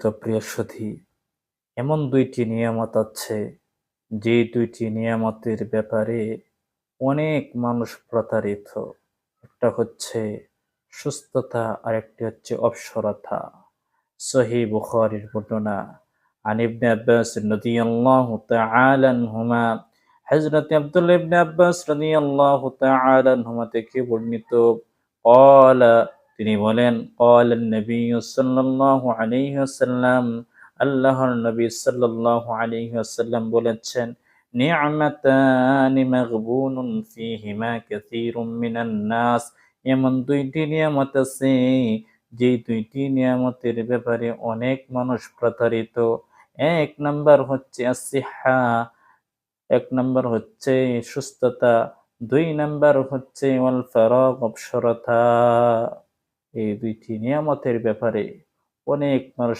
তো প্রিয় সধি এমন দুইটি নিয়ামত আছে যে দুইটি নিয়ামতের ব্যাপারে অনেক মানুষ প্রতারিত একটা হচ্ছে সুস্থতা আর একটি হচ্ছে অপসরতা সহি বুখারির ঘটনা عن ابن عباس رضي الله تعالى عنهما হযরত আব্দুল্লাহ ইবনে আব্বাস রাদিয়াল্লাহু তাআলা আনহুমা থেকে বর্ণিত قال তিনি বলেন কল নবী সাল্লাহ আলিহাসাল্লাম আল্লাহর নবী সাল্লাহ আলিহাসাল্লাম বলেছেন নিয়ামাতানি মাগবুনুন ফিহিমা কাসীরুম মিনান নাস, এমন দুইটি নিয়ামত আছে যে দুইটি নিয়ামতের ব্যাপারে অনেক মানুষ প্রতারিত। এক নাম্বার হচ্ছে আসিহা, এক নাম্বার হচ্ছে সুস্থতা, দুই নাম্বার হচ্ছে ওয়াল ফারাগ, অবসরতা। এই দুইটি নিয়ামতের ব্যাপারে অনেক মানুষ